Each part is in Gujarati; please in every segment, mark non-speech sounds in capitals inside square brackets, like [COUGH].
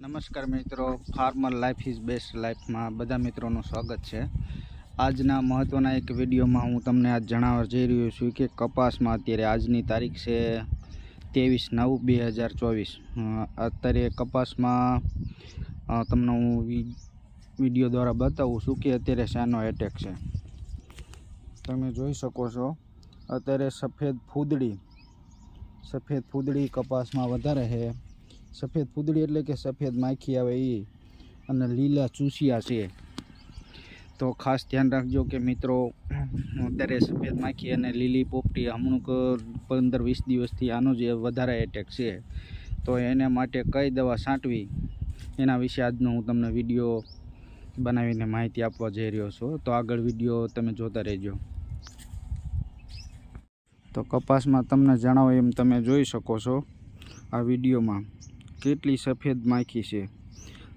નમસ્કાર મિત્રો ફાર્મર લાઈફ ઇઝ બેસ્ટ લાઈફમાં બધા મિત્રોનું સ્વાગત છે. આજના મહત્ત્વના એક વિડીયોમાં હું તમને આજ જણાવવા જઈ રહ્યો છું કે કપાસમાં અત્યારે આજની તારીખ છે ત્રેવીસ નવ બે હજાર ચોવીસ. અત્યારે કપાસમાં તમને હું વીડિયો દ્વારા બતાવું છું કે અત્યારે શાનો એટેક છે. તમે જોઈ શકો છો, અત્યારે સફેદ ફૂદડી સફેદ ફૂદડી કપાસમાં વધારે છે. સફેદ ફૂદડી એટલે કે સફેદ માખી આવે એ અને લીલા ચૂસિયા છે. તો ખાસ ધ્યાન રાખજો કે મિત્રો, અત્યારે સફેદ માખી અને લીલી પોપટી હમણાં પંદર વીસ દિવસથી આનો જે વધારે એટેક છે. તો એને માટે કઈ દવા છાંટવી? એના વિશે આજનો હું તમને વીડિયો બનાવીને માહિતી આપવા જઈ રહ્યો છું. તો આગળ વીડિયો તમે જોતા રહેજો. તો કપાસમાં તમને જણાવો એમ તમે જોઈ શકો છો આ વિડીયોમાં કેટલી સફેદ માખી છે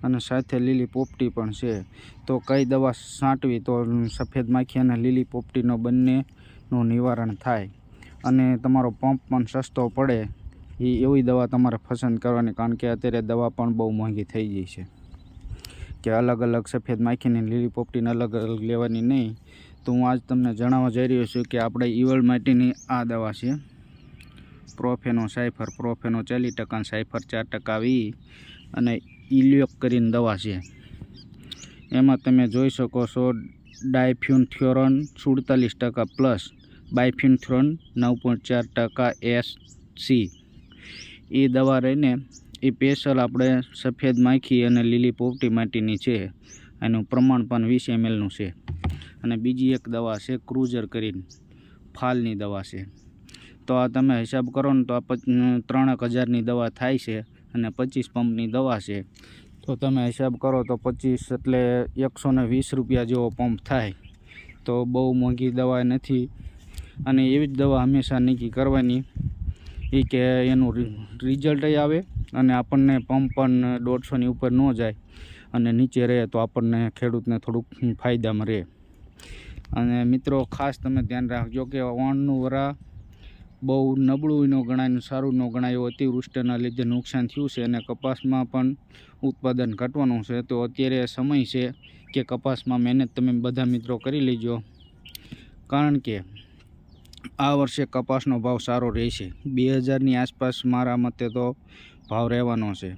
અને સાથે લીલી પોપટી પણ છે. તો કઈ દવા છાંટવી તો સફેદ માખી અને લીલી પોપટીનો બંનેનું નિવારણ થાય. અને તમારો પંપ પણ સસ્તો પડે. એ એવી દવા તમારે પસંદ કરવાની, કારણ કે અત્યારે દવા પણ બહુ મોંઘી થઈ ગઈ છે. કે અલગ અલગ સફેદ માખીને લીલી પોપટીને અલગ અલગ લેવાની નહીં. તો હું આજ તમને જણાવવા જઈ રહ્યો છું કે આપણે ઈવળ માટીની આ દવા છે. પ્રોફેનો સાયફર, પ્રોફેનો ચાલીસ ટકા સાયફર ચાર ટકા વી અને ઇલિયોક કરીને દવા છે. એમાં તમે જોઈ શકો છો ડાયફ્યુન થ્યોરન સુડતાલીસ ટકા પ્લસ બાયફ્યુન બાયફ્યુનથ્યોરન નવ પોઈન્ટ ચાર ટકા એસ સી. એ દવા રહીને એ સ્પેશિયલ આપણે સફેદ માખી અને લીલી પોપટી માટીની છે. એનું પ્રમાણ પણ વીસ એમએલનું છે. અને બીજી એક દવા છે, ક્રુઝર કરીને, ફાલની દવા છે. તો આ તમે હિસાબ કરો ને તો આ ત્રણેક હજારની દવા થાય છે અને પચીસ પંપની દવા છે. તો તમે હિસાબ કરો તો પચીસ એટલે એકસો વીસ રૂપિયા જેવો પંપ થાય. તો બહુ મોંઘી દવા નથી. અને એવી જ દવા હંમેશા નક્કી કરવાની એ કે એનું રિઝલ્ટ આવે અને આપણને પંપ પણ દોઢસોની ઉપર ન જાય અને નીચે રહે તો આપણને ખેડૂતને થોડુંક ફાયદામાં રહે. અને મિત્રો ખાસ તમે ધ્યાન રાખજો કે વણનું વરા બહુ નબળું ન ગણાયું સારું ન ગણાયું અતિવૃષ્ટિના લીધે નુકસાન થયું છે અને કપાસમાં પણ ઉત્પાદન ઘટવાનું છે. તો અત્યારે સમય છે કે કપાસમાં મહેનત તમે બધા મિત્રો કરી લેજો. કારણ કે આ વર્ષે કપાસનો ભાવ સારો રહેશે. બે હજારની આસપાસ મારા મતે તો ભાવ રહેવાનો છે.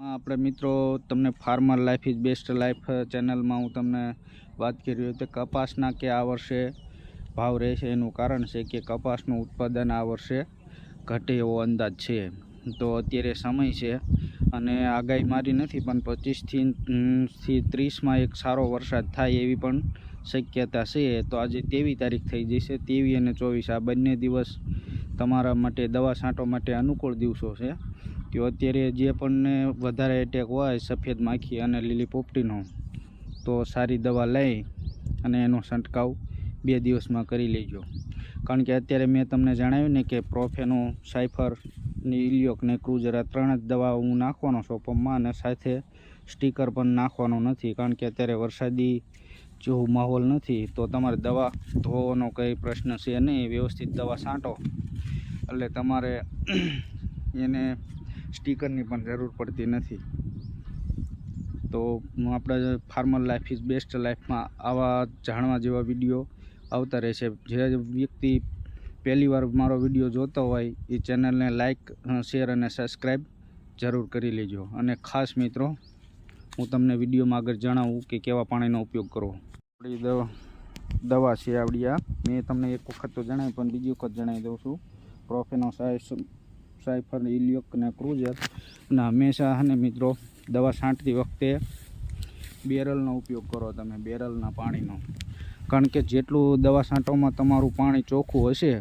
આપણે મિત્રો, તમને farmer life is best life ચેનલમાં હું તમને વાત કરી રહ્યો તો કપાસના કે આ વર્ષે ભાવ રહેશે. એનું કારણ છે કે કપાસનું ઉત્પાદન આ વર્ષે ઘટે એવો અંદાજ છે. તો અત્યારે સમય છે અને આગાહી મારી નથી, પણ પચીસથી ત્રીસમાં એક સારો વરસાદ થાય એવી પણ શક્યતા છે. તો આજે તેવી તારીખ થઈ જશે, તેવી અને ચોવીસ. આ બંને દિવસ તમારા માટે, દવા છાંટવા માટે અનુકૂળ દિવસો છે. તો અત્યારે જે પણ વધારે એટેક હોય, સફેદ માખી અને લીલી પોપટીનો, તો સારી દવા લઈ અને એનો છંટકાવ બે દિવસમાં કરી લેજો. કારણ કે અત્યારે મેં તમને જણાવ્યું ને કે પ્રોફેનો સાયફર ને ઇલિયોક ને ક્રુઝર આ ત્રણ જ દવા હું નાખવાનો છું પંપમાં અને સાથે સ્ટીકર પણ નાખવાનો નથી. કારણ કે અત્યારે વરસાદી જો માહોલ નથી, તો તમારે દવા ધોવાનો કંઈ પ્રશ્ન છે નહીં. વ્યવસ્થિત દવા છાંટો. એટલે તમારે [CLEARS THROAT] એને સ્ટીકરની પણ જરૂર પડતી નથી. તો આપણે ફાર્મર લાઈફ ઇઝ બેસ્ટ લાઈફમાં આવા જાણવા જેવા વીડિયો આવતા રહેશે. જે વ્યક્તિ પહેલી વાર મારો વીડિયો જોતો હોય, એ ચેનલને લાઇક શેર અને સબસ્ક્રાઈબ જરૂર કરી લેજો. અને ખાસ મિત્રો, હું તમને વિડીયોમાં આગળ જણાવું કે કેવા પાણીનો ઉપયોગ કરવો. આપણી દવા છે આવડી આ. મેં તમને એક વખત તો જણાવી પણ બીજી વખત જણાવી દઉં છું. પ્રોફેનો સાયફર ઇલિયોક અને ક્રુઝર અને હંમેશા અને મિત્રો, દવા છાંટતી વખતે બેરલનો ઉપયોગ કરો તમે બેરલના પાણીનો. કારણ કે જેટલું દવા છાંટવામાં તમારું પાણી ચોખ્ખું હશે,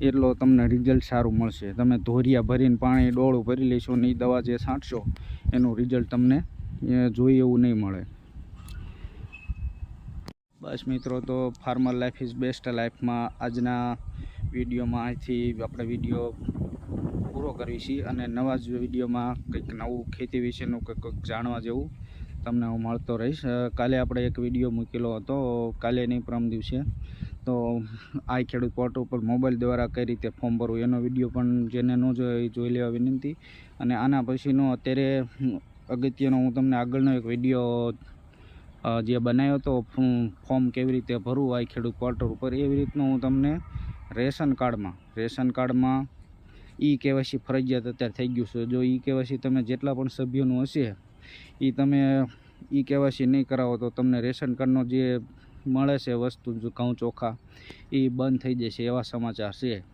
એટલો તમને રિઝલ્ટ સારું મળશે. તમે ધોરિયા ભરીને પાણી ડોળું ભરી લેશો ને એ દવા જે છાંટશો, એનું રિઝલ્ટ તમને જોઈએ જોઈ એવું નહીં મળે. બસ મિત્રો, તો ફાર્મર લાઈફ ઇઝ બેસ્ટ લાઈફમાં આજના વિડીયોમાં અહીંથી આપણે વીડિયો પૂરો કરવી છીએ અને નવા જ વિડીયોમાં કંઈક નવું ખેતી વિશેનું કંઈક જાણવા જેવું તમને હું મળતો રહીશ. કાલે આપણે એક વીડિયો મૂકેલો હતો, કાલે નહીં, પરમ દિવસે. તો આ ખેડૂત પોર્ટ ઉપર મોબાઈલ દ્વારા કઈ રીતે ફોર્મ ભરવું, એનો વીડિયો પણ જેને ન જોઈ જોઈ લેવા વિનંતી. અને આના પછીનો અત્યારે અગત્યનો હું તમને આગળનો એક વીડિયો જે બનાવ્યો હતો ફોર્મ- ફોર્મ કેવી રીતે ભરવું આ ખેડૂત પોર્ટલ ઉપર, એવી રીતનું હું તમને રેશન કાર્ડમાં રેશન કાર્ડમાં ઈ કેવાયસી ફરજિયાત અત્યારે થઈ ગયું છે. જો ઈ કેવાયસી તમે જેટલા પણ સભ્યોનું હશે એ તમે ઈ કેવાયસી નહીં કરાવો તો તમને રેશન કાર્ડનો જે મળે છે વસ્તુ ઘઉં ચોખા એ બંધ થઈ જશે એવા સમાચાર છે.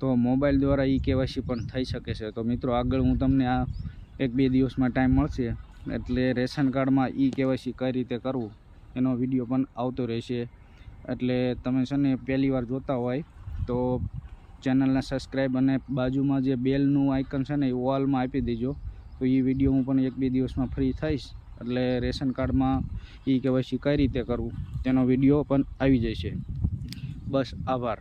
તો મોબાઈલ દ્વારા ઈ કેવાયસી પણ થઈ શકે છે. તો મિત્રો આગળ હું તમને આ એક બે દિવસમાં ટાઈમ મળશે. એટલે રેશન કાર્ડમાં ઈ કેવાયસી કઈ રીતે કરવું એનો વીડિયો પણ આવતો રહેશે. એટલે તમે છે ને પહેલી વાર જોતા હોય તો ચેનલને સબસ્ક્રાઈબ અને બાજુમાં જે બેલનું આઇકન છે ને એ વોલમાં આપી દેજો. તો એ વીડિયો હું પણ એક બે દિવસમાં ફ્રી થઈશ. એટલે રેશન કાર્ડમાં ઈ કેવાયસી કઈ રીતે કરવું? તેનો વીડિયો પણ આવી જશે. બસ, આભાર.